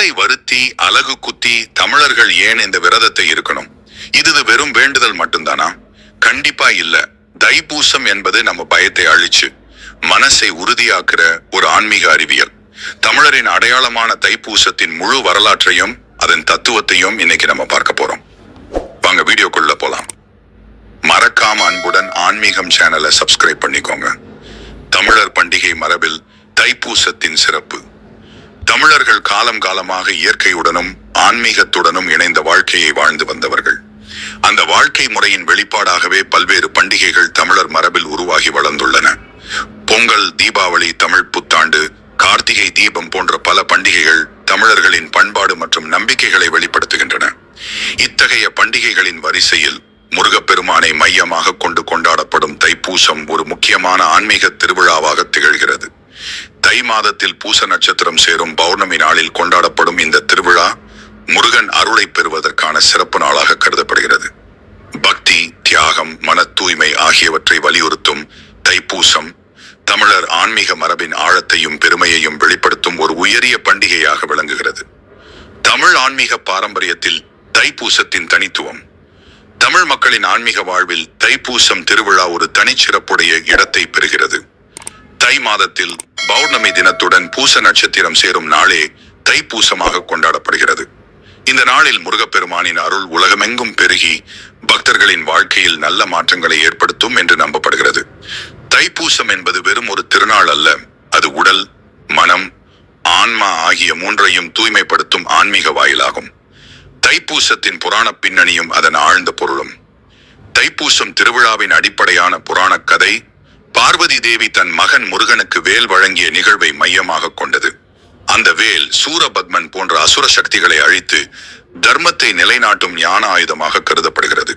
உடலை வருத்தி அலகு குத்தி தமிழர்கள் ஏன் இந்த விரதத்தை இருக்கணும்? இது வெறும் வேண்டுதல் மட்டும்தானா? கண்டிப்பா இல்ல. தைப்பூசம் என்பது நம்ம பயத்தை அழிச்சு மனசை உறுதியாக்குற ஒரு ஆன்மீக அறிவியல். தமிழரின் அடையாளமான தைப்பூசத்தின் முழு வரலாற்றையும் அதன் தத்துவத்தையும் இன்னைக்கு நம்ம பார்க்க போறோம். வாங்க வீடியோக்குள்ள போலாம். மறக்காம அன்புடன் ஆன்மீகம் சேனலை சப்ஸ்கிரைப் பண்ணிக்கோங்க. தமிழர் பண்டிகை மரபில் தைப்பூசத்தின் சிறப்பு. தமிழர்கள் காலம் காலமாக இயற்கையுடனும் ஆன்மீகத்துடனும் இணைந்த வாழ்க்கையை வாழ்ந்து வந்தவர்கள். அந்த வாழ்க்கை முறையின் வெளிப்பாடாகவே பல்வேறு பண்டிகைகள் தமிழர் மரபில் உருவாகி வளர்ந்துள்ளன. பொங்கல் தீபாவளி தமிழ் புத்தாண்டு கார்த்திகை தீபம் போன்ற பல பண்டிகைகள் தமிழர்களின் பண்பாடு மற்றும் நம்பிக்கைகளை வெளிப்படுத்துகின்றன. இத்தகைய பண்டிகைகளின் வரிசையில் முருகப்பெருமானை மையமாக கொண்டு கொண்டாடப்படும் தைப்பூசம் ஒரு முக்கியமான ஆன்மீக திருவிழாவாக திகழ்கிறது. தை மாதத்தில் பூச நட்சத்திரம் சேரும் பௌர்ணமி நாளில் கொண்டாடப்படும் இந்த திருவிழா முருகன் அருளை பெறுவதற்கான சிறப்பு நாளாக கருதப்படுகிறது. பக்தி தியாகம் மன தூய்மை ஆகியவற்றை வலியுறுத்தும் தைப்பூசம் தமிழர் ஆன்மீக மரபின் ஆழத்தையும் பெருமையையும் வெளிப்படுத்தும் ஒரு உயரிய பண்டிகையாக விளங்குகிறது. தமிழ் ஆன்மீக பாரம்பரியத்தில் தைப்பூசத்தின் தனித்துவம் தமிழ் மக்களின் ஆன்மீக வாழ்வில் தைப்பூசம் திருவிழா ஒரு தனிச்சிறப்புடைய இடத்தை பெறுகிறது. தை மாதத்தில் பௌர்ணமி தினத்துடன் பூச நட்சத்திரம் சேரும் நாளே தைப்பூசமாக கொண்டாடப்படுகிறது. இந்த நாளில் முருகப்பெருமானின் அருள் உலகமெங்கும் பெருகி பக்தர்களின் வாழ்க்கையில் நல்ல மாற்றங்களை ஏற்படுத்தும் என்று நம்பப்படுகிறது. தைப்பூசம் என்பது வெறும் ஒரு திருநாள் அல்ல அது உடல் மனம் ஆன்மா ஆகிய மூன்றையும் தூய்மைப்படுத்தும் ஆன்மீக வாயிலாகும். தைப்பூசத்தின் புராண பின்னணியும் அதன் ஆழ்ந்த பொருளும். தைப்பூசம் திருவிழாவின் அடிப்படையான புராணக் கதை பார்வதி தேவி தன் மகன் முருகனுக்கு வேல் வழங்கிய நிகழ்வை மையமாக கொண்டது. அந்த வேல் சூரபத்மன் போன்ற அசுர சக்திகளை அழித்து தர்மத்தை நிலைநாட்டும் ஞான ஆயுதமாக கருதப்படுகிறது.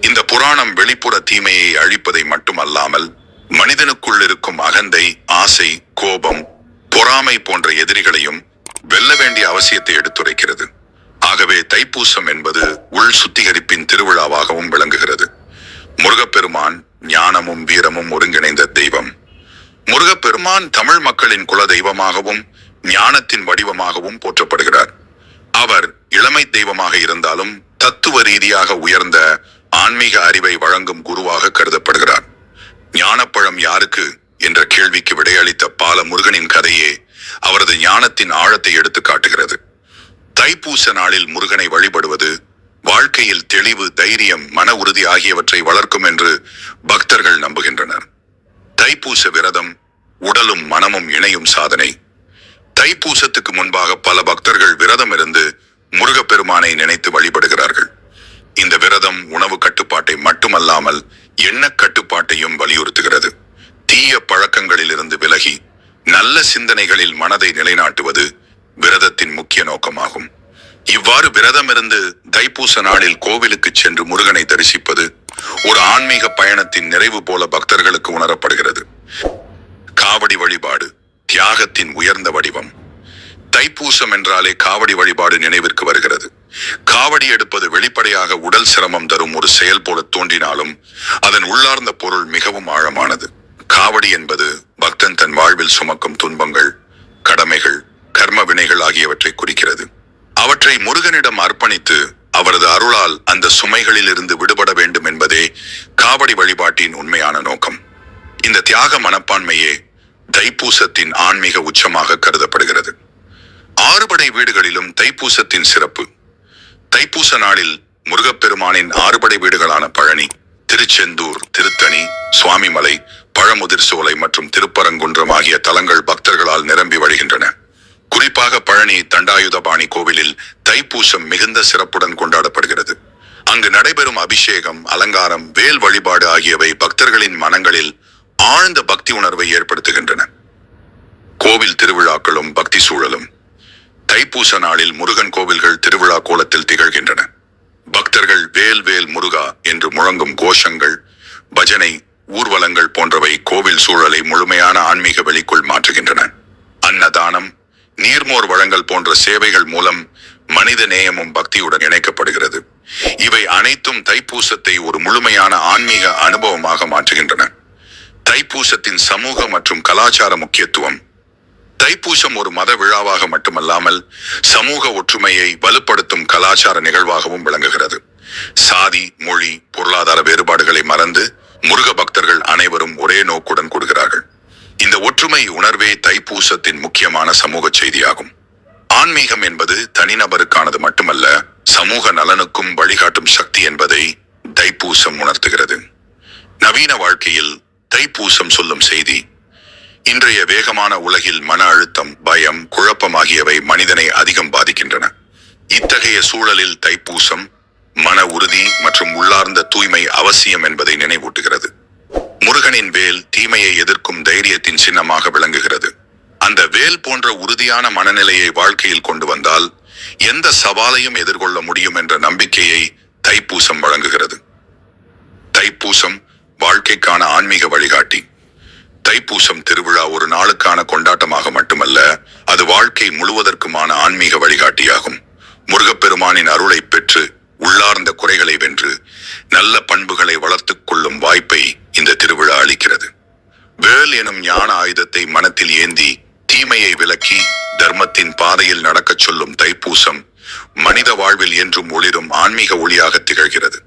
இந்த புராணம் வெளிப்புற தீமையை அழிப்பதை மட்டுமல்லாமல் மனிதனுக்குள் இருக்கும் அகந்தை ஆசை கோபம் பொறாமை போன்ற எதிரிகளையும் வெல்ல வேண்டிய அவசியத்தை எடுத்துரைக்கிறது. ஆகவே தைப்பூசம் என்பது உள் சுத்திகரிப்பின் திருவிழாவாகவும் விளங்குகிறது. முருகப்பெருமான் பெருமான் தமிழ் மக்களின் குல தெய்வமாகவும் ஞானத்தின் வடிவமாகவும் போற்றப்படுகிறார். அவர் இளமை தெய்வமாக இருந்தாலும் தத்துவ ரீதியாக உயர்ந்த ஆன்மீக அறிவை வழங்கும் குருவாக கருதப்படுகிறார். ஞானப்பழம் யாருக்கு? என்ற கேள்விக்கு விடையளித்த பால முருகனின் கதையே அவரது ஞானத்தின் ஆழத்தை எடுத்து காட்டுகிறது. தைப்பூச நாளில் முருகனை வழிபடுவது வாழ்க்கையில் தெளிவு தைரியம் மன உறுதி ஆகியவற்றை வளர்க்கும் என்று பக்தர்கள் நம்புகின்றனர். தைப்பூச விரதம் உடலும் மனமும் இணையும் சாதனை. தைப்பூசத்துக்கு முன்பாக பல பக்தர்கள் விரதம் இருந்து முருகப்பெருமானை நினைத்து வழிபடுகிறார்கள். இந்த விரதம் உணவு கட்டுப்பாட்டை மட்டுமல்லாமல் எண்ண கட்டுப்பாட்டையும் வலியுறுத்துகிறது. தீய பழக்கங்களிலிருந்து விலகி நல்ல சிந்தனைகளில் மனதை நிலைநாட்டுவது விரதத்தின் முக்கிய நோக்கமாகும். இவ்வாறு விரதம் இருந்து தைப்பூச நாளில் கோவிலுக்கு சென்று முருகனை தரிசிப்பது ஒரு ஆன்மீக பயணத்தின் நிறைவு போல பக்தர்களுக்கு உணரப்படுகிறது. காவடி வழிபாடு தியாகத்தின் உயர்ந்த வடிவம். தைப்பூசம் என்றாலே காவடி வழிபாடு நினைவிற்கு வருகிறது. காவடி எடுப்பது வெளிப்படையாக உடல் சிரமம் தரும் ஒரு செயல் போல தோன்றினாலும் அதன் உள்ளார்ந்த பொருள் மிகவும் ஆழமானது. காவடி என்பது பக்தன் தன் வாழ்வில் சுமக்கும் துன்பங்கள் கடமைகள் கர்ம வினைகள் ஆகியவற்றை குறிக்கிறது. அவற்றை முருகனிடம் அர்ப்பணித்து அவரது அருளால் அந்த சுமைகளில் இருந்து விடுபட வேண்டும் என்பதே காவடி வழிபாட்டின் உண்மையான நோக்கம். இந்த தியாக மனப்பான்மையே தைப்பூசத்தின் ஆன்மீக உச்சமாக கருதப்படுகிறது. ஆறுபடை வீடுகளிலும் தைப்பூசத்தின் சிறப்பு. தைப்பூச நாளில் முருகப்பெருமானின் ஆறுபடை வீடுகளான பழனி திருச்செந்தூர் திருத்தணி சுவாமிமலை பழமுதிர் சோலை மற்றும் திருப்பரங்குன்றம் ஆகிய தலங்கள் பக்தர்களால் நிரம்பி வழிகின்றன. குறிப்பாக பழனி தண்டாயுதபாணி கோவிலில் தைப்பூசம் மிகுந்த சிறப்புடன் கொண்டாடப்படுகிறது. அங்கு நடைபெறும் அபிஷேகம் அலங்காரம் வேல் வழிபாடு ஆகியவை பக்தர்களின் மனங்களில் ஆழ்ந்த பக்தி உணர்வை ஏற்படுத்துகின்றன. கோவில் திருவிழாக்களும் பக்தி சூழலும் தைப்பூச நாளில் முருகன் கோவில்கள் திருவிழா கோலத்தில் திகழ்கின்றன. பக்தர்கள் வேல் வேல் முருகா என்று முழங்கும் கோஷங்கள் பஜனை ஊர்வலங்கள் போன்றவை கோவில் சூழலை முழுமையான ஆன்மீக வெளிக்குள் மாற்றுகின்றன. அன்னதானம் நீர்மோர் வழங்கல் போன்ற சேவைகள் மூலம் மனித நேயமும் பக்தியுடன் இணைக்கப்படுகிறது. இவை அனைத்தும் தைப்பூசத்தை ஒரு முழுமையான ஆன்மீக அனுபவமாக மாற்றுகின்றன. தைப்பூசத்தின் சமூக மற்றும் கலாச்சார முக்கியத்துவம். தைப்பூசம் ஒரு மத விழாவாக மட்டுமல்லாமல் சமூக ஒற்றுமையை வலுப்படுத்தும் கலாச்சார நிகழ்வாகவும் விளங்குகிறது. சாதி மொழி பொருளாதார வேறுபாடுகளை மறந்து முருக பக்தர்கள் அனைவரும் ஒரே நோக்குடன் கூடுகிறார்கள். இந்த ஒற்றுமை உணர்வே தைப்பூசத்தின் முக்கியமான சமூக செய்தியாகும். ஆன்மீகம் என்பது தனிநபருக்கானது மட்டுமல்ல சமூக நலனுக்கும் வழிகாட்டும் சக்தி என்பதை தைப்பூசம் உணர்த்துகிறது. நவீன வாழ்க்கையில் தைப்பூசம் சொல்லும் செய்தி. இன்றைய வேகமான உலகில் மன அழுத்தம் பயம் குழப்பம் ஆகியவை மனிதனை அதிகம் பாதிக்கின்றன. இத்தகைய சூழலில் தைப்பூசம் மன உறுதி மற்றும் உள்ளார்ந்த தூய்மை அவசியம் என்பதை நினைவூட்டுகிறது. முருகனின் வேல் தீமையை எதிர்க்கும் தைரியத்தின் சின்னமாக விளங்குகிறது. அந்த வேல் போன்ற உறுதியான மனநிலையை வாழ்க்கையில் கொண்டு வந்தால் எந்த சவாலையும் எதிர்கொள்ள முடியும் என்ற நம்பிக்கையை தைப்பூசம் வழங்குகிறது. தைப்பூசம் வாழ்க்கைக்கான ஆன்மீக வழிகாட்டி. தைப்பூசம் திருவிழா ஒரு நாளுக்கான கொண்டாட்டமாக மட்டுமல்ல அது வாழ்க்கை முழுவதற்குமான ஆன்மீக வழிகாட்டியாகும். முருகப்பெருமானின் அருளை பெற்று உள்ளார்ந்த குறைகளை வென்று நல்ல பண்புகளை வளர்த்துக் கொள்ளும் வாய்ப்பை இந்த திருவிழா அளிக்கிறது. வேல் எனும் ஞான ஆயுதத்தை மனத்தில் ஏந்தி தீமையை விலக்கி தர்மத்தின் பாதையில் நடக்கச் சொல்லும் தைப்பூசம் மனித வாழ்வில் என்றும் ஒளிரும் ஆன்மீக ஒளியாக திகழ்கிறது.